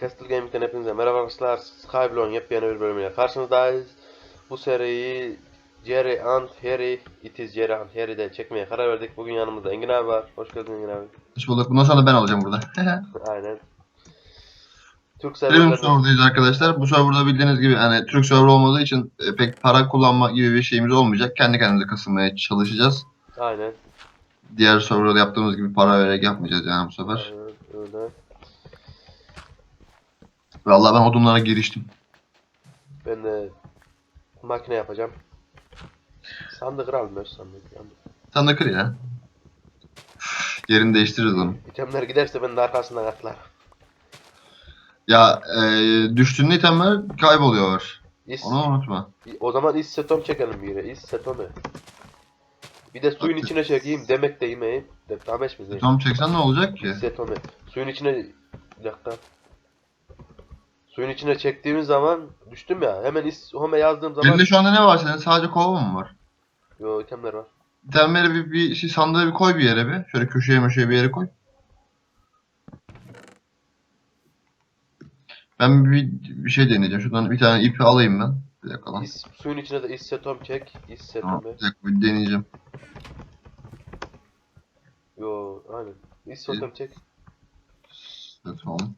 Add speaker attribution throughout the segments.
Speaker 1: Castle Gaming'den hepinize merhaba arkadaşlar. Skyblown yepyeni bir bölümüyle karşınızdayız. Bu seriyi Jerry and Harry, It is Jerry and Harry'de çekmeye karar verdik. Bugün yanımızda Engin abi var. Hoş geldin Engin abi.
Speaker 2: Hoş bulduk. Bundan sonra ben alacağım burada.
Speaker 1: Aynen. Türk
Speaker 2: Premium
Speaker 1: serverlarında
Speaker 2: serverdayız arkadaşlar. Bu serverda bildiğiniz gibi hani Türk server olmadığı için e, pek para kullanma gibi bir şeyimiz olmayacak. Kendi kendimize kasılmaya çalışacağız.
Speaker 1: Aynen.
Speaker 2: Diğer serverda yaptığımız gibi para vererek yapmayacağız yani bu sefer.
Speaker 1: Aynen öyle.
Speaker 2: Vallahi ben odunlara giriştim.
Speaker 1: Ben de makine yapacağım. Sandık kıralım sandık. sandık.
Speaker 2: Ya. Yerini değiştiririz onu.
Speaker 1: İtemler giderse ben de arkasından atlarım.
Speaker 2: Ya e, düştüğünde itemler kayboluyor.
Speaker 1: İs,
Speaker 2: Onu unutma.
Speaker 1: o zaman issetom çekelim bir yere. İssetome. Bir de suyun
Speaker 2: Okey.
Speaker 1: içine çekeyim. Demek de yemeyeyim. De, demeç mi?
Speaker 2: Tam çeksen ne olacak ki?
Speaker 1: İssetome. Suyun içine... Bir dakika. Suyun içine çektiğimiz zaman düştüm ya. Hemen ishome yazdığım zaman...
Speaker 2: Elinde şu anda ne var senin? Sadece kova mı var?
Speaker 1: Yo itemler var.
Speaker 2: İtemleri bir, bir şey sandığı bir koy bir yere bir. Şöyle köşeye möşeye bir yere koy. Ben bir, bir şey deneyeceğim. Şuradan bir tane ipi alayım ben. Bir dakika lan.
Speaker 1: İs, suyun içine de issetom çek.
Speaker 2: Tamam,
Speaker 1: İssetome.
Speaker 2: bir dakika bir deneyeceğim.
Speaker 1: Yo aynen. İssetom çek.
Speaker 2: Evet, tamam.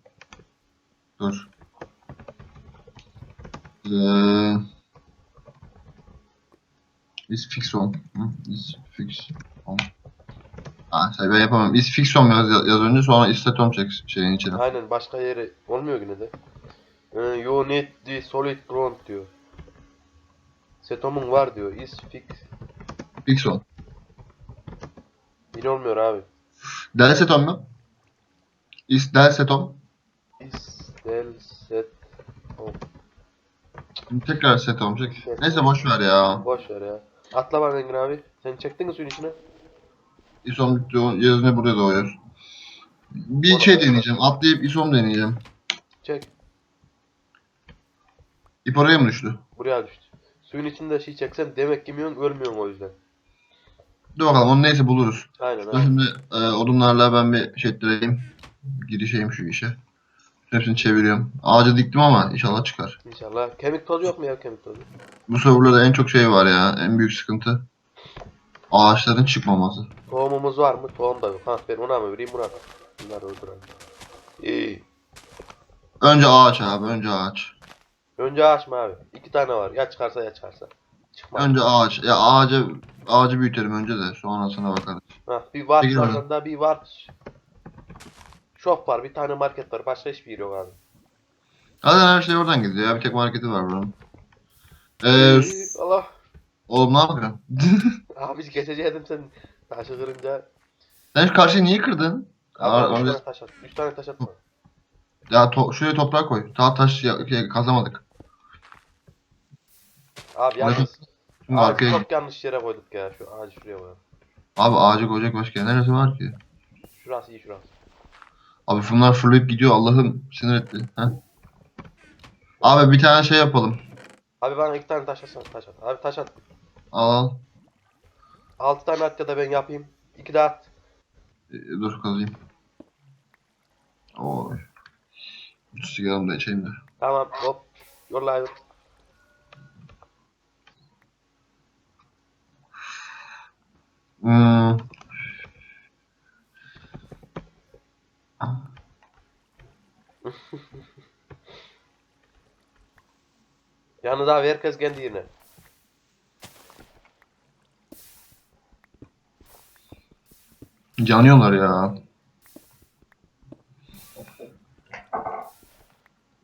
Speaker 2: Dur. Ee, is fix on. Hı? Is fix on. Ha, şey ben yapamam. Is fix on yaz, yaz önce sonra istatom çek şeyin içine.
Speaker 1: Aynen başka yeri olmuyor yine de. Ee, you need the solid ground diyor. Setom'un var diyor. Is fix.
Speaker 2: Fix on.
Speaker 1: Yine olmuyor abi.
Speaker 2: Del setom mu? Is del setom.
Speaker 1: Is del set
Speaker 2: Tekrar setom çek. Neyse boş ver ya.
Speaker 1: Boş ver ya. Atla bana Engin abi. Sen çektin mi suyun içine?
Speaker 2: İsom yazını burada doğuyor. Bir
Speaker 1: Oğlum,
Speaker 2: şey
Speaker 1: evet.
Speaker 2: deneyeceğim. Atlayıp isom deneyeceğim.
Speaker 1: Çek.
Speaker 2: İp oraya mı düştü?
Speaker 1: Buraya düştü. Suyun içinde şey çeksen demek yemiyorsun ölmüyorsun o yüzden.
Speaker 2: Dur bakalım onu neyse buluruz.
Speaker 1: Aynen
Speaker 2: Ben
Speaker 1: aynen.
Speaker 2: şimdi e, odunlarla ben bir şey ettireyim. Girişeyim şu işe. Hepsini çeviriyorum. Ağaca diktim ama inşallah çıkar.
Speaker 1: İnşallah. Kemik tozu yok mu ya kemik tozu?
Speaker 2: Bu serverlarda en çok şey var ya. En büyük sıkıntı. Ağaçların çıkmaması.
Speaker 1: Tohumumuz var mı? Tohum da yok. Ha ben ona mı vereyim buna. Bunları öldürelim. İyi.
Speaker 2: Önce ağaç abi. Önce ağaç.
Speaker 1: Önce ağaç mı abi? İki tane var. Ya çıkarsa ya çıkarsa. Çıkmaz.
Speaker 2: Önce ağaç. Ya ağacı ağacı büyütelim önce de sonrasına bakarız.
Speaker 1: Ha, bir var
Speaker 2: Peki,
Speaker 1: da bir var. Shop var. Bir tane market var. Başka hiçbir yer yok abi.
Speaker 2: Zaten her şey oradan gidiyor ya. Bir tek marketi var buranın. Ee,
Speaker 1: Allah.
Speaker 2: oğlum ne yapıyorsun?
Speaker 1: Abi geçecektim sen taşı kırınca.
Speaker 2: Sen şu karşıyı niye kırdın?
Speaker 1: Abi
Speaker 2: Aa,
Speaker 1: üç tane taş at. Üç tane taş atma.
Speaker 2: Ya to şuraya toprağa koy. Daha taş ya, şey, kazamadık.
Speaker 1: Abi yalnız
Speaker 2: Şimdi
Speaker 1: ağacı
Speaker 2: arkaya
Speaker 1: çok yanlış yere koyduk ya. Şu ağacı şuraya koyalım.
Speaker 2: Abi ağacı koyacak başka neresi var ki?
Speaker 1: Şurası iyi şurası.
Speaker 2: Abi bunlar fırlayıp gidiyor Allah'ım sinir etti. Heh. Abi bir tane şey yapalım.
Speaker 1: Abi bana iki tane taş atsana taş at. Abi taş at.
Speaker 2: Al al.
Speaker 1: Altı tane at ya da ben yapayım. İki de at.
Speaker 2: Ee, dur kazayım. Oy. Sigaramı da içeyim de.
Speaker 1: Tamam hop. Yolla abi.
Speaker 2: Hmm.
Speaker 1: Yalnız abi herkes kendi yerine.
Speaker 2: Yanıyorlar ya.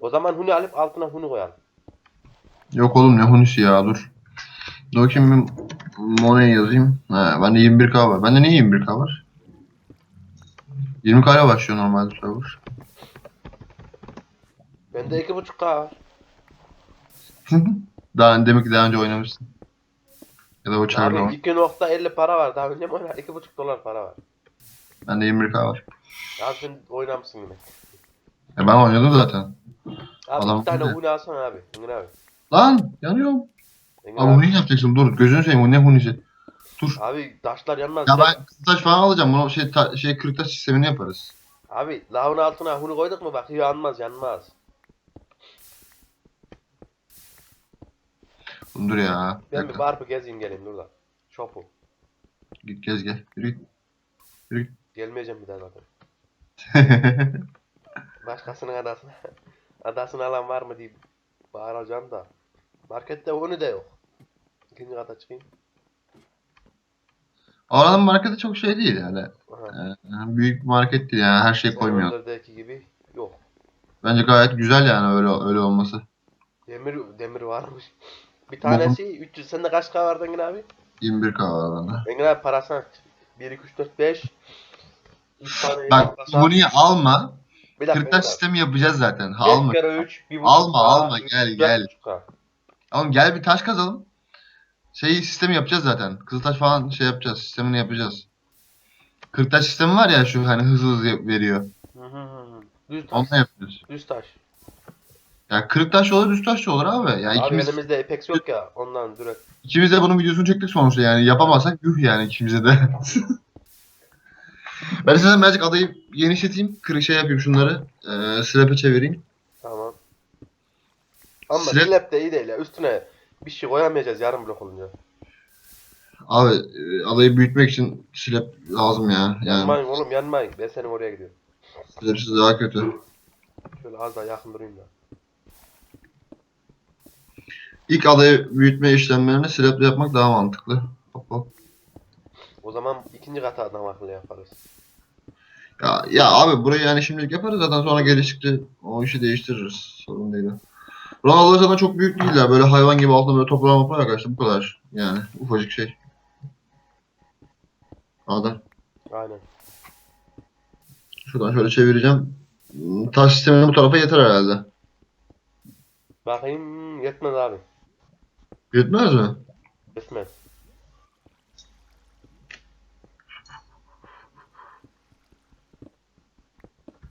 Speaker 1: O zaman huni alıp altına huni koyalım.
Speaker 2: Yok oğlum ne hunisi ya dur. Dur bakayım Mone'ye yazayım. Ha, bende 21k var. Bende niye 21k var? 20k ile başlıyor normalde server.
Speaker 1: Bende iki buçuk K var.
Speaker 2: daha demek ki daha önce oynamışsın. Ya da o
Speaker 1: Abi
Speaker 2: var.
Speaker 1: 2.50 para var. Daha önce mi? İki buçuk dolar para var.
Speaker 2: Bende 21k var.
Speaker 1: Abi sen oynamışsın yine.
Speaker 2: Ya ben oynadım zaten.
Speaker 1: Abi
Speaker 2: Adam
Speaker 1: bir tane
Speaker 2: ne?
Speaker 1: alsana abi. Engin abi.
Speaker 2: Lan yanıyorum.
Speaker 1: Engin
Speaker 2: Abi
Speaker 1: abi.
Speaker 2: huni yapacaksın dur gözünü seveyim o ne hunisi. Dur.
Speaker 1: Abi taşlar yanmaz.
Speaker 2: Ya ben kızıltaş falan alacağım. Bunu şey ta, şey kırıktaş sistemini yaparız.
Speaker 1: Abi lavın altına huni koyduk mu bak yanmaz yanmaz.
Speaker 2: Dur ya.
Speaker 1: Ben bir
Speaker 2: dakika.
Speaker 1: barpı gezeyim geleyim dur da. Şopu.
Speaker 2: Git gez gel. Yürü git.
Speaker 1: Gelmeyeceğim bir daha zaten. Başkasının adasına adasını alan var mı diye bağıracağım da. Markette huni de yok. İkinci kata çıkayım.
Speaker 2: Oranın marketi çok şey değil yani.
Speaker 1: Aha.
Speaker 2: Ee, büyük bir market değil yani her şey koymuyor.
Speaker 1: Serverlerdeki gibi yok.
Speaker 2: Bence gayet güzel yani öyle öyle olması.
Speaker 1: Demir demir varmış. Bir tanesi 300 sende kaç K vardı Engin abi?
Speaker 2: 21k var bende.
Speaker 1: Engin abi parasına 1 2 3 4 5 3 tane
Speaker 2: Bak bunu alma.
Speaker 1: bir dakika.
Speaker 2: Kırıktaş sistemi yapacağız zaten. Alma.
Speaker 1: kere 3 1
Speaker 2: Alma, alma, gel, gel. Oğlum gel bir taş kazalım. Şeyi sistemi yapacağız zaten. Kızıltaş falan şey yapacağız. Sistemini yapacağız. Kırıktaş sistemi var ya şu hani hızlı hızlı veriyor.
Speaker 1: Hı hı hı. Düz taş.
Speaker 2: Onunla yapıyoruz.
Speaker 1: Düz taş.
Speaker 2: Ya kırık taş olur, düz taş da olur abi. Ya
Speaker 1: Abi
Speaker 2: ikimiz,
Speaker 1: elimizde Apex yok ya ondan direkt.
Speaker 2: ikimiz de bunun videosunu çektik sonuçta yani. Yapamazsak yuh yani ikimize de. ben size birazcık adayı genişleteyim. Kırık şey yapayım şunları. Ee, slap'e çevireyim.
Speaker 1: Ama
Speaker 2: Slap-
Speaker 1: slap de iyi değil ya. Üstüne bir şey koyamayacağız yarım blok olunca.
Speaker 2: Abi e, adayı büyütmek için slap lazım ya. Yani
Speaker 1: Yanmayın oğlum yanmayın. Ben senin oraya gidiyorum.
Speaker 2: slapsiz daha kötü.
Speaker 1: Şöyle az daha yakın durayım da.
Speaker 2: İlk adayı büyütme işlemlerini slap'le yapmak daha mantıklı. Hop hop.
Speaker 1: O zaman ikinci kata adam akıllı yaparız.
Speaker 2: Ya, ya abi burayı yani şimdilik yaparız zaten sonra geliştikçe o işi değiştiririz. Sorun değil. Ronaldo zaten çok büyük değil ya. Böyle hayvan gibi altında böyle toprağa moprağa kaçtı. Bu kadar. Yani ufacık şey. Ada.
Speaker 1: Aynen.
Speaker 2: Şuradan şöyle çevireceğim. Taş sisteminin bu tarafa yeter herhalde.
Speaker 1: Bakayım yetmez abi.
Speaker 2: Yetmez mi?
Speaker 1: Yetmez.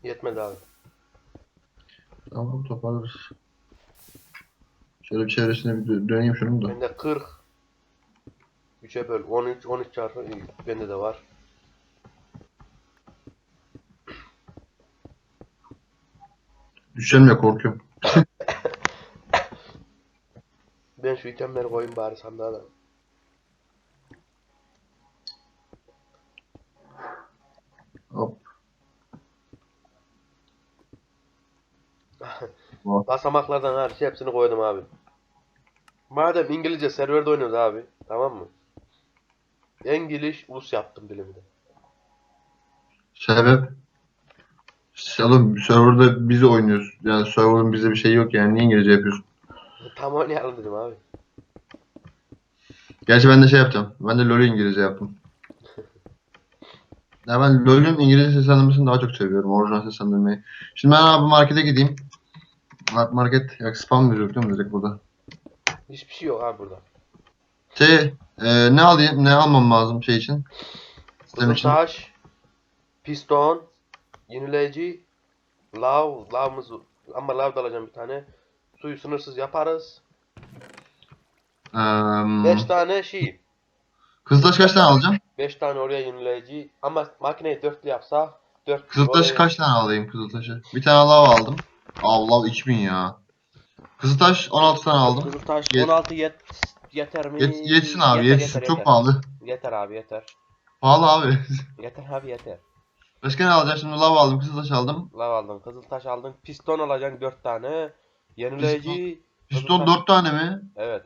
Speaker 1: Yetmez abi.
Speaker 2: Tamam toparlarız. Şöyle bir çevresine bir dö- döneyim şunun da.
Speaker 1: Bende 40 3'e böl 13 13 çarpı bende de var.
Speaker 2: Düşeceğim ya korkuyorum.
Speaker 1: Ben şu itemleri koyayım bari sandığa da.
Speaker 2: Hop. Hop.
Speaker 1: Basamaklardan hariç hepsini koydum abi. Madem İngilizce serverde oynuyoruz abi. Tamam mı? İngiliz Rus yaptım dilimde.
Speaker 2: Sebep? Oğlum serverda biz oynuyoruz. Yani serverın bize bir şey yok yani. Niye İngilizce yapıyorsun?
Speaker 1: Tam oynayalım dedim abi.
Speaker 2: Gerçi ben de şey yapacağım. Ben de LoL'ü İngilizce yaptım. Ya ben LoL'ün İngilizce seslendirmesini daha çok seviyorum. Orijinal seslendirmeyi. Şimdi ben abi markete gideyim. Bak market ya spam yazıyor değil mi direkt burada?
Speaker 1: Hiçbir şey yok abi burada.
Speaker 2: Şey e, ne alayım? Ne almam lazım şey için? Sistem için.
Speaker 1: Taş, piston, yenileyici, lav, lavımız ama lav da alacağım bir tane. Suyu sınırsız yaparız.
Speaker 2: Eee
Speaker 1: 5 tane şey.
Speaker 2: Kızıltaş kaç tane alacağım?
Speaker 1: 5 tane oraya yenileyici. Ama makineyi dörtlü yapsak 4
Speaker 2: Kızıltaş kaç tane alayım Kızıltaş'ı? Bir tane lav aldım. Aa lav 2000 ya. Kızıltaş 16 tane aldım.
Speaker 1: Kızıltaş
Speaker 2: Yet-
Speaker 1: 16 yet yeter mi?
Speaker 2: Yet, yetsin abi
Speaker 1: Yeter,
Speaker 2: yetsin.
Speaker 1: yeter,
Speaker 2: Çok
Speaker 1: yeter.
Speaker 2: pahalı.
Speaker 1: Yeter abi yeter.
Speaker 2: Pahalı abi.
Speaker 1: Yeter abi yeter.
Speaker 2: Başka ne alacağım şimdi? Lav aldım, Kızıltaş aldım.
Speaker 1: Lav aldın, kızıltaş aldın, piston alacaksın 4 tane. Yenileyici.
Speaker 2: Piston
Speaker 1: Kızıltaş-
Speaker 2: 4 tane mi?
Speaker 1: Evet.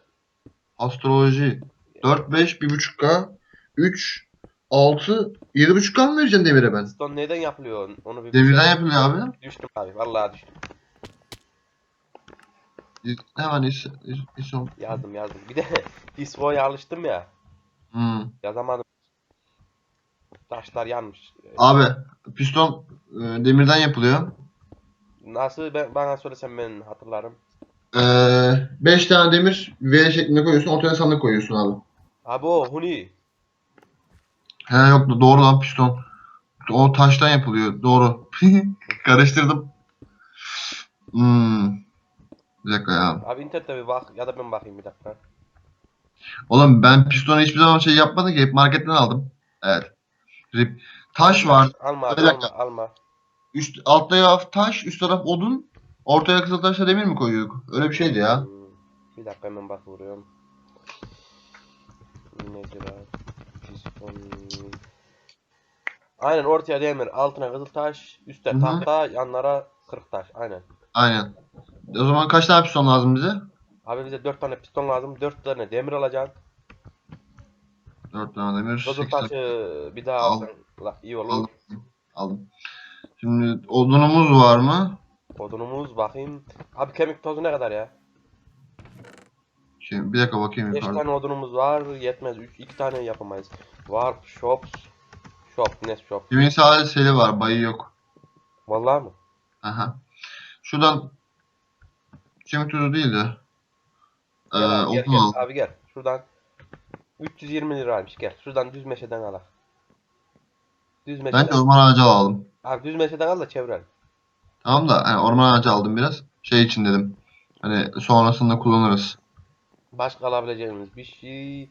Speaker 2: Astroloji. 4, 5, 1.5K. 3, 6, 7.5K mı vereceksin demire ben?
Speaker 1: Piston neden yapılıyor? Onu bir
Speaker 2: Demirden yapılıyor abi.
Speaker 1: Düştüm abi. Vallahi düştüm.
Speaker 2: Hemen is, is, is on.
Speaker 1: Yazdım yazdım. Bir de Disvo'ya alıştım ya.
Speaker 2: Hmm.
Speaker 1: Yazamadım. Taşlar yanmış.
Speaker 2: Abi piston e, demirden yapılıyor.
Speaker 1: Nasıl ben, bana söylesem ben hatırlarım.
Speaker 2: 5 tane demir V şeklinde koyuyorsun. Ortaya sandık koyuyorsun abi.
Speaker 1: Abi o Huni.
Speaker 2: He yok doğru lan piston. O taştan yapılıyor. Doğru. Karıştırdım. Hmm. Bir dakika ya.
Speaker 1: Abi internette bir bak ya da ben bakayım bir dakika.
Speaker 2: Oğlum ben pistonu hiçbir zaman şey yapmadım ki. Hep marketten aldım. Evet. Rip. Taş var.
Speaker 1: Alma abi
Speaker 2: Bir dakika.
Speaker 1: alma alma.
Speaker 2: Üst, alt taraf taş, üst taraf odun. Ortaya kızıl taşla demir mi koyuyorduk? Öyle bir şeydi ya.
Speaker 1: Hmm, Bir dakika hemen bak vuruyorum. Nedir abi? Aynen ortaya demir, altına kızıl taş, üstte
Speaker 2: Hı hı.
Speaker 1: tahta, yanlara kırık taş. Aynen.
Speaker 2: Aynen. O zaman kaç tane piston lazım bize?
Speaker 1: Abi bize 4 tane piston lazım. 4 tane demir alacaksın.
Speaker 2: 4 tane demir.
Speaker 1: Kızıl taşı bir daha
Speaker 2: Al.
Speaker 1: alsan iyi olur.
Speaker 2: Aldım. Aldım. Şimdi odunumuz var mı?
Speaker 1: Odunumuz bakayım. Abi kemik tozu ne kadar ya?
Speaker 2: Şimdi bir dakika bakayım
Speaker 1: 5
Speaker 2: yukarıda.
Speaker 1: tane odunumuz var. Yetmez. 3 2 tane yapamayız. Warp shops. Shop, ne shop?
Speaker 2: Kimin sadece seli var, bayı yok.
Speaker 1: Vallahi mı?
Speaker 2: Aha. Şuradan kemik tuzu değil de. Ee,
Speaker 1: Gel abi, gel,
Speaker 2: odun
Speaker 1: gel.
Speaker 2: al.
Speaker 1: Abi gel. Şuradan 320 liraymış. Gel. Şuradan düz meşeden al. Düz
Speaker 2: Ben
Speaker 1: meşeden.
Speaker 2: de orman ağacı alalım.
Speaker 1: Abi düz meşeden al da çevirelim.
Speaker 2: Tamam da hani orman ağacı aldım biraz. Şey için dedim. Hani sonrasında kullanırız.
Speaker 1: Başka alabileceğimiz bir şey.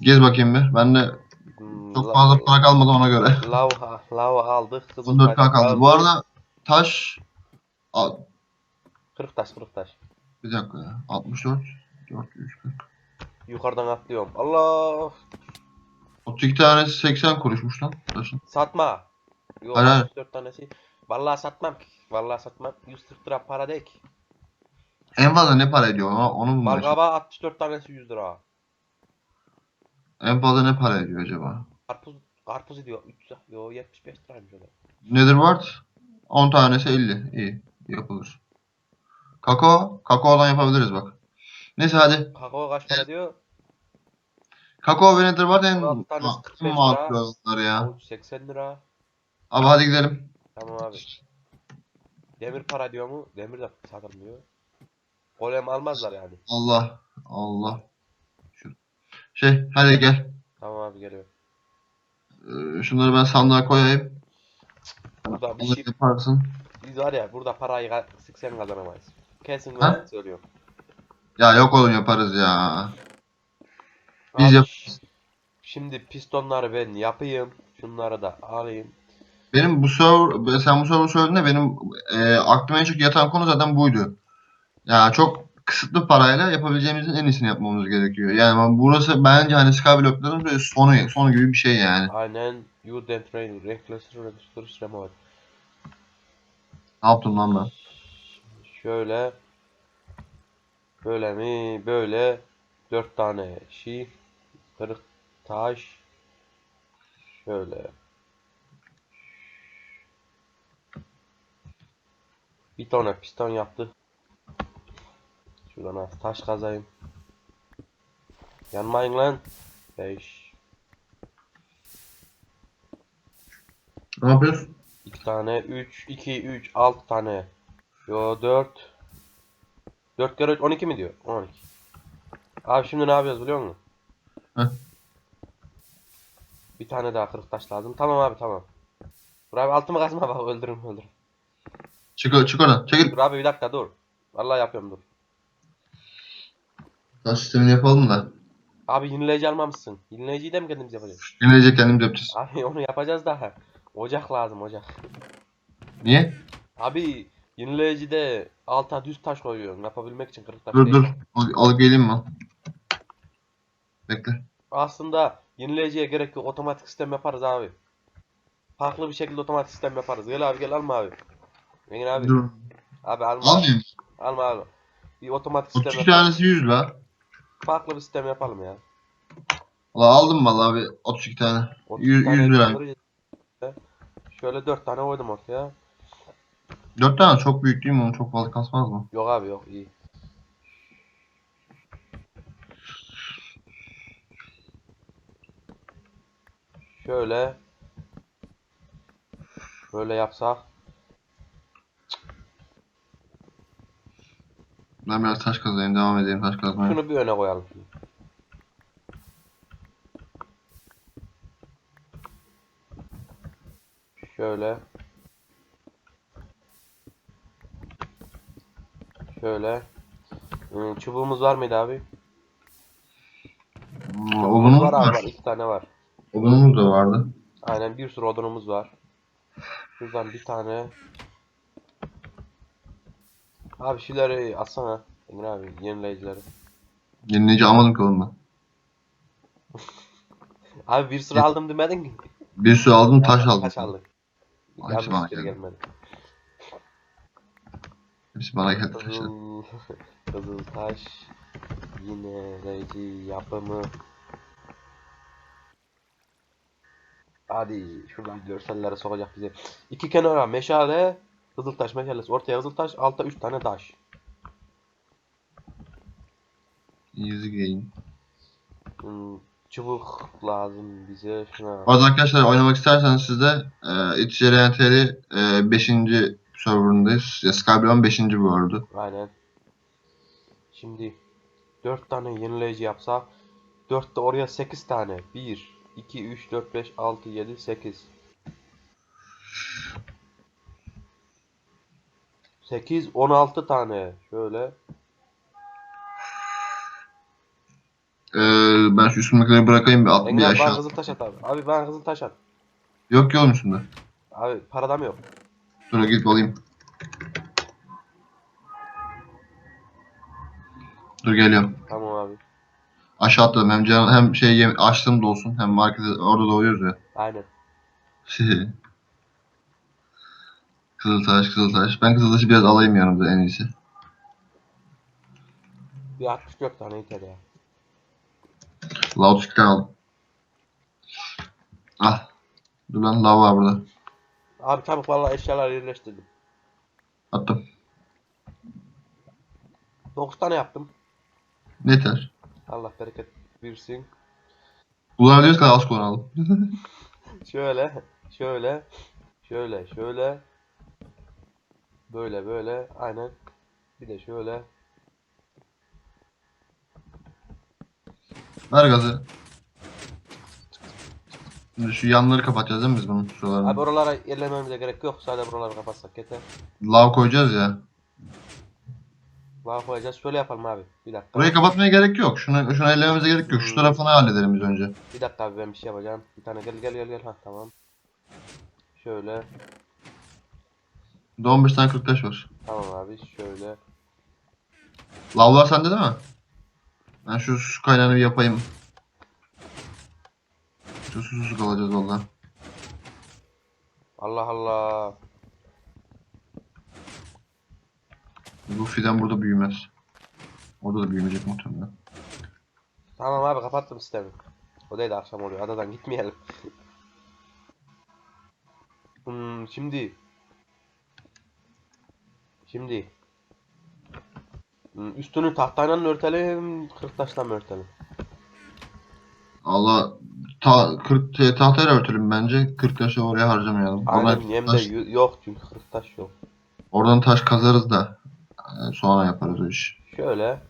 Speaker 2: Gez bakayım bir. Ben de
Speaker 1: Hmm,
Speaker 2: çok
Speaker 1: la-
Speaker 2: fazla para kalmadı ona göre.
Speaker 1: Lava, lava aldık. Kızıl
Speaker 2: 14
Speaker 1: taş
Speaker 2: kaldı. Bu
Speaker 1: aldık.
Speaker 2: arada taş Aa,
Speaker 1: Kırık taş, kırık taş.
Speaker 2: bir dakika ya. 64 4 3 40.
Speaker 1: Yukarıdan atlıyorum. Allah!
Speaker 2: 32 tanesi 80 kuruşmuş lan taşın.
Speaker 1: Satma. Yok
Speaker 2: Hayır, hayır.
Speaker 1: 64 tanesi. Vallahi satmam ki. Vallahi satmam. 140 lira para değil ki.
Speaker 2: En fazla ne para ediyor ama onu mu?
Speaker 1: Balgaba 64 tanesi 100 lira.
Speaker 2: En fazla ne para ediyor acaba?
Speaker 1: Karpuz, karpuz diyor 300. Yo 75 liraymış o da.
Speaker 2: Netherwart 10 tanesi 50. İyi. Yapılır. Kakao. Kakaodan yapabiliriz bak. Neyse hadi.
Speaker 1: Kakao kaç para diyor?
Speaker 2: Kakao ve Netherwart en
Speaker 1: 16 tanesi 45 lira.
Speaker 2: ya.
Speaker 1: Avuç 80 lira.
Speaker 2: Abi hadi gidelim.
Speaker 1: Tamam abi. Demir para diyor mu? Demir de satılmıyor. Golem almazlar yani.
Speaker 2: Allah. Allah. Şu. Şey hadi gel.
Speaker 1: Tamam abi geliyor.
Speaker 2: Ee, şunları ben sandığa koyayım.
Speaker 1: Burada bir
Speaker 2: Onu
Speaker 1: şey
Speaker 2: yaparsın.
Speaker 1: biz var ya burada parayı ka- sıksen kazanamayız. Kesin
Speaker 2: Ha?
Speaker 1: ben söylüyorum.
Speaker 2: Ya yok oğlum yaparız ya. Biz
Speaker 1: Abi,
Speaker 2: yaparız.
Speaker 1: Şimdi pistonları ben yapayım. Şunları da alayım.
Speaker 2: Benim bu server, sen bu server söylediğinde benim e, aklıma en çok yatan konu zaten buydu. Ya çok kısıtlı parayla yapabileceğimizin en iyisini yapmamız gerekiyor. Yani burası bence hani Skyblock'ların böyle sonu, sonu gibi bir şey yani.
Speaker 1: Aynen. You then train reckless register remote.
Speaker 2: Ne yaptım lan ben?
Speaker 1: Şöyle. Böyle mi? Böyle. Dört tane şey. Kırık taş. Şöyle. Bir tane piston yaptı. Şuradan az taş kazayım. Yanmayın lan. 5.
Speaker 2: Ne yapıyorsun?
Speaker 1: 2 tane 3 2 3 6 tane. Yo 4. 4 kere 3 12 mi diyor? 12. Abi şimdi ne yapıyoruz biliyor musun?
Speaker 2: Heh.
Speaker 1: Bir tane daha kırık taş lazım. Tamam abi tamam. Dur abi altımı kazma bak öldürürüm öldürürüm.
Speaker 2: Çık, çık oradan. Çekil.
Speaker 1: Dur abi bir dakika dur. Vallahi yapıyorum dur.
Speaker 2: Taş sistemini yapalım da.
Speaker 1: Abi yenileyici almamışsın. Yenileyiciyi de mi kendimiz yapacağız?
Speaker 2: Yenilecek kendimiz yapacağız.
Speaker 1: Abi onu yapacağız daha. Ocak lazım ocak.
Speaker 2: Niye?
Speaker 1: Abi yenileyicide alta düz taş koyuyorsun yapabilmek için kırık taş
Speaker 2: Dur
Speaker 1: değil.
Speaker 2: dur. Al, al geleyim mi? Bekle.
Speaker 1: Aslında yenileyiciye gerek yok. Otomatik sistem yaparız abi. Farklı bir şekilde otomatik sistem yaparız. Gel abi gel alma abi. Engin abi.
Speaker 2: Dur.
Speaker 1: Abi alma.
Speaker 2: Almayayım.
Speaker 1: Alma alma. Bir otomatik sistem
Speaker 2: 32
Speaker 1: yapalım.
Speaker 2: tanesi 100 la.
Speaker 1: Farklı bir sistem yapalım ya.
Speaker 2: Valla aldım vallahi bir 32 tane.
Speaker 1: 30
Speaker 2: 100,
Speaker 1: tane
Speaker 2: 100 lira.
Speaker 1: Şöyle 4 tane koydum ortaya.
Speaker 2: 4 tane çok büyük değil mi? Onu çok fazla kasmaz mı?
Speaker 1: Yok abi yok iyi. Şöyle. Böyle yapsak.
Speaker 2: Ben biraz taş kazayım. Devam edeyim taş kazmaya.
Speaker 1: Şunu bir öne koyalım. Şöyle. Şöyle. Hmm, çubuğumuz var mıydı abi?
Speaker 2: Odunumuz
Speaker 1: var abi
Speaker 2: var.
Speaker 1: iki tane var.
Speaker 2: Odunumuz da vardı.
Speaker 1: Aynen bir sürü odunumuz var. Şuradan bir tane. Abi şeyleri atsana. Engin abi yenileyicileri.
Speaker 2: Yenileyici almadım ki oğlum ben.
Speaker 1: Abi bir sürü aldım demedin ki.
Speaker 2: Bir sürü aldım taş aldım.
Speaker 1: Taş aldık.
Speaker 2: Hepsi bana
Speaker 1: hiçbiri
Speaker 2: geldi.
Speaker 1: gelmedi.
Speaker 2: Hepsi bana geldi taşlar.
Speaker 1: Kızıl, kızıl taş yineleyici yapımı. Hadi şuradan görsellere sokacak bizi. İki kenara meşale, kızıl taş meşalesi, ortaya kızıl taş, altta üç tane taş.
Speaker 2: Easy game.
Speaker 1: Hmm, çubuk lazım bize şuna.
Speaker 2: Arada arkadaşlar oynamak isterseniz siz de e, İTCRNT'li e, 5. serverındayız. Ya Skyblock'un 5. bu arada.
Speaker 1: Aynen. Şimdi 4 tane yenileyici yapsak 4 de oraya 8 tane. 1 2 3 4 5 6 7 8 8 16 tane. Şöyle.
Speaker 2: E, ben şu üstümdekileri bırakayım bir, at, bir
Speaker 1: Engin abi bana
Speaker 2: aşağı.
Speaker 1: kızıl taş at abi. Abi bana kızıl taş at.
Speaker 2: Yok ki oğlum üstünde.
Speaker 1: Abi paradam yok.
Speaker 2: Dur gidip alayım. Dur geliyorum.
Speaker 1: Tamam abi.
Speaker 2: Aşağı atladım. Hem, can, hem şey yem, açlığım da olsun. Hem markete orada doğuyoruz ya.
Speaker 1: Aynen.
Speaker 2: Kızıltaş, Kızıltaş. Ben Kızıltaş'ı biraz alayım yanımda en iyisi.
Speaker 1: Bir 64 tane yeter ya.
Speaker 2: Loudspeaker aldım. Ah. Dur lan lav var burada.
Speaker 1: Abi çabuk vallahi eşyalar yerleştirdim.
Speaker 2: Attım.
Speaker 1: 9 tane yaptım.
Speaker 2: Yeter.
Speaker 1: Allah bereket versin.
Speaker 2: Kullanabiliyoruz kadar az kullanalım.
Speaker 1: Şöyle, şöyle, şöyle, şöyle. Böyle böyle, aynen. Bir de şöyle.
Speaker 2: Ver gazı. Şimdi şu yanları kapatacağız değil mi biz bunun şuralarını?
Speaker 1: Abi oralara yerlememize gerek yok. Sadece buraları kapatsak yeter.
Speaker 2: Lav koyacağız ya.
Speaker 1: Daha koyacağız. Şöyle yapalım abi. Bir dakika.
Speaker 2: Burayı kapatmaya gerek yok. Şunu, şunu ellememize gerek yok. Şu tarafını halledelim biz önce.
Speaker 1: Bir dakika abi ben bir şey yapacağım. Bir tane gel gel gel gel. Ha tamam. Şöyle.
Speaker 2: Burada 15 tane 40 taş var.
Speaker 1: Tamam abi. Şöyle.
Speaker 2: Lavlar sende değil mi? Ben şu su kaynağını bir yapayım. Şu susuz kalacağız valla.
Speaker 1: Allah Allah.
Speaker 2: Bu fidan burada büyümez. Orada da büyümeyecek muhtemelen.
Speaker 1: Tamam abi kapattım sistemi. O değil akşam oluyor. Adadan gitmeyelim. hmm, şimdi. Şimdi. Hmm, üstünü tahtayla mı örtelim, kırk taşla mı örtelim?
Speaker 2: Allah ta 40 te- tahtayla örtelim bence. 40 taşı oraya harcamayalım.
Speaker 1: Aynen
Speaker 2: Oradan
Speaker 1: de
Speaker 2: taş,
Speaker 1: yu- yok çünkü kırk taş yok.
Speaker 2: oradan taş kazarız da e, sonra yaparız o işi.
Speaker 1: Şöyle,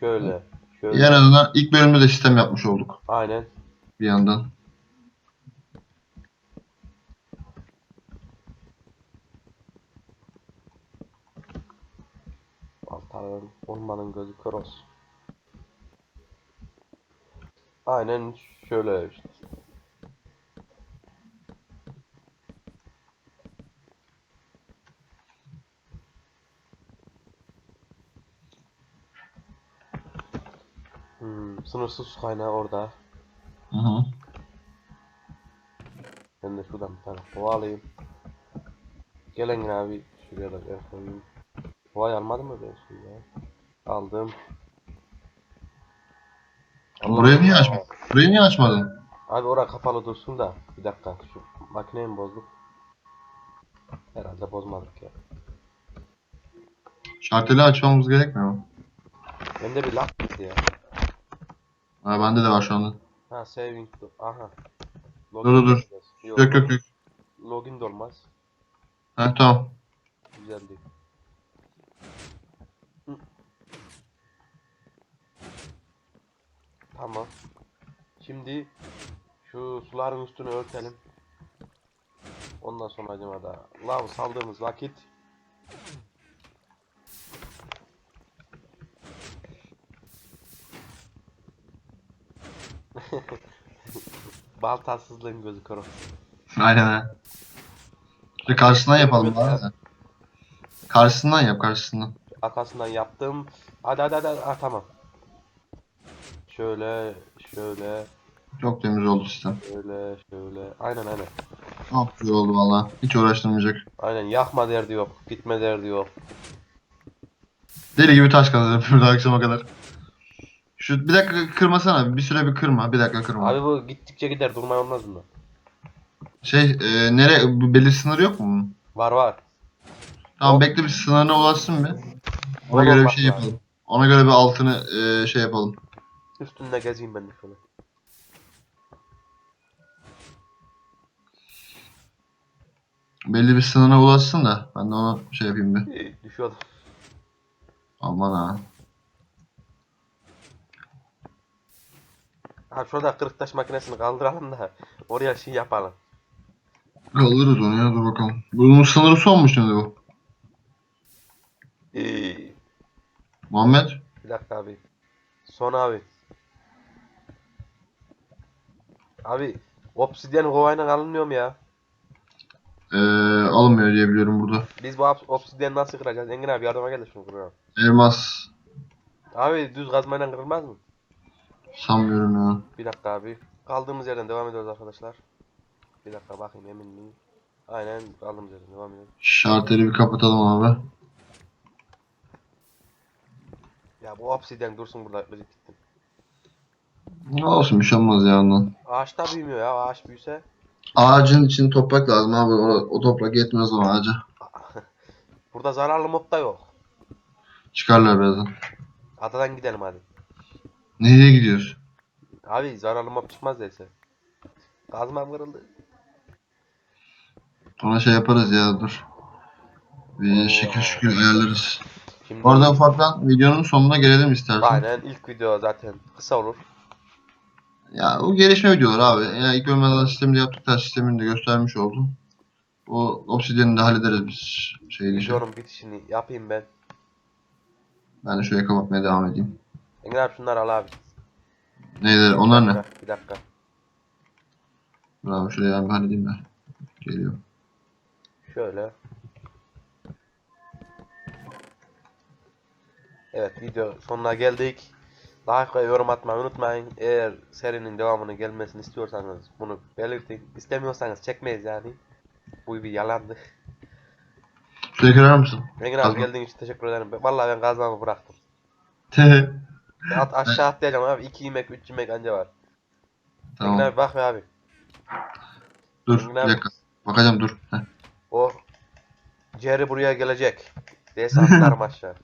Speaker 1: şöyle, şöyle.
Speaker 2: En azından ilk bölümde de sistem yapmış olduk
Speaker 1: Aynen.
Speaker 2: bir yandan.
Speaker 1: Baltanın, ormanın gözü kör olsun. Aynen şöyle işte. Hmm, sınırsız su kaynağı orada.
Speaker 2: Hı hı.
Speaker 1: Ben de şuradan bir tane kova alayım. Gelen abi şuraya da ben koyayım. Kovayı almadım mı ben şimdi ya? Aldım.
Speaker 2: Burayı niye açmadın? Burayı niye açmadın?
Speaker 1: Abi orası kapalı dursun da bir dakika şu makineyi mi bozduk? Herhalde bozmadık ya.
Speaker 2: Şarteli açmamız gerekmiyor mu?
Speaker 1: Bende bir laf gitti ya.
Speaker 2: Ha bende de var şu anda.
Speaker 1: Ha saving to aha.
Speaker 2: Dur, dur, dur.
Speaker 1: olmaz. Yok,
Speaker 2: Yok yok.
Speaker 1: Login de olmaz.
Speaker 2: Ha tamam.
Speaker 1: Güzel değil. Hı. Tamam. Şimdi şu suların üstünü örtelim. Ondan sonra acaba da lav saldığımız vakit Baltasızlığın gözü kör.
Speaker 2: Aynen ha. Bir karşısından yapalım de. Karşısından yap karşısından.
Speaker 1: Arkasından yaptım. Hadi hadi hadi. Ah, tamam. Şöyle, şöyle,
Speaker 2: Çok temiz oldu sistem.
Speaker 1: şöyle, şöyle. Aynen aynen.
Speaker 2: Çok güzel oldu valla. Hiç uğraştırmayacak.
Speaker 1: Aynen yakma derdi yok. Gitme derdi yok.
Speaker 2: Deli gibi taş kalır burada akşama kadar. Şu bir dakika kırmasana. Bir süre bir kırma. Bir dakika kırma.
Speaker 1: Abi bu gittikçe gider durmay olmaz mı?
Speaker 2: Şey e, nere bu belli sınırı yok mu? bunun?
Speaker 1: Var var.
Speaker 2: Tamam
Speaker 1: Yok.
Speaker 2: bekle bir sınırına ulaşsın bir. Ona
Speaker 1: Ona
Speaker 2: göre bir şey
Speaker 1: ya.
Speaker 2: yapalım. Ona göre bir altını e, şey yapalım.
Speaker 1: Üstünde gezeyim ben de şöyle.
Speaker 2: Belli bir sınırına ulaşsın da ben de ona şey yapayım bir.
Speaker 1: Ee, Düşüyordu.
Speaker 2: Aman ha.
Speaker 1: Ha şurada kırık taş makinesini kaldıralım da oraya şey yapalım.
Speaker 2: Kaldırırız onu ya dur bakalım. Bunun sınırı son mu şimdi bu?
Speaker 1: Ee,
Speaker 2: Muhammed?
Speaker 1: bir dakika abi. Son abi. Abi obsidyen kovayla alınmıyor mu ya?
Speaker 2: Ee, alınmıyor diye biliyorum burada.
Speaker 1: Biz bu obs- obsidyeni nasıl kıracağız? Engin abi yardıma gel de şunu kıralım.
Speaker 2: Elmas
Speaker 1: Abi düz kazmayla kırılmaz mı?
Speaker 2: sanmıyorum ya.
Speaker 1: Bir dakika abi. Kaldığımız yerden devam ediyoruz arkadaşlar. Bir dakika bakayım emin miyim? Aynen kaldığımız yerden devam ediyoruz.
Speaker 2: Şarteri bir kapatalım abi.
Speaker 1: Ya bu obsidyen dursun burada gıcık gittim.
Speaker 2: Olsun bir şey olmaz ya ondan.
Speaker 1: Ağaçta büyümüyor ya ağaç büyüse.
Speaker 2: Ağacın için toprak lazım abi. O, o toprak yetmez o ağaca.
Speaker 1: Burada zararlı mob da yok.
Speaker 2: Çıkarlar birazdan.
Speaker 1: Adadan gidelim hadi.
Speaker 2: Nereye gidiyoruz?
Speaker 1: Abi zararlı mob çıkmaz değilse. Kazmam kırıldı.
Speaker 2: Ona şey yaparız ya dur. Bir
Speaker 1: Oo.
Speaker 2: şekil şükür ayarlarız.
Speaker 1: Şimdi
Speaker 2: arada ufaktan videonun sonuna gelelim istersen.
Speaker 1: aynen ilk video zaten kısa olur.
Speaker 2: Ya o gelişme videoları abi. Yani ilk ölmeden sisteminde yaptık ters sistemini de göstermiş oldum. O obsidiyeni de hallederiz biz şeyli şey.
Speaker 1: Videonun bitişini yapayım ben.
Speaker 2: Ben de şöyle kapatmaya devam edeyim.
Speaker 1: Engin abi şunları al abi.
Speaker 2: Neydi? Onlar ne?
Speaker 1: Bir dakika.
Speaker 2: Abi şuraya ben halledeyim ben. Geliyor.
Speaker 1: Şöyle. Evet video sonuna geldik. Like ve yorum atmayı unutmayın. Eğer serinin devamının gelmesini istiyorsanız bunu belirtin. İstemiyorsanız çekmeyiz yani. Bu bir yalandı.
Speaker 2: Kırar mısın?
Speaker 1: Engin abi
Speaker 2: Kazma.
Speaker 1: geldiğin için teşekkür ederim. Vallahi ben kazmamı bıraktım. At aşağı atlayacağım abi. 2 yemek 3 yemek anca var. Engin
Speaker 2: tamam.
Speaker 1: abi bak be abi.
Speaker 2: Dur
Speaker 1: Engin
Speaker 2: bir
Speaker 1: abi.
Speaker 2: dakika. Bakacağım dur. Heh.
Speaker 1: O Jerry buraya gelecek. Atlarım aşağı.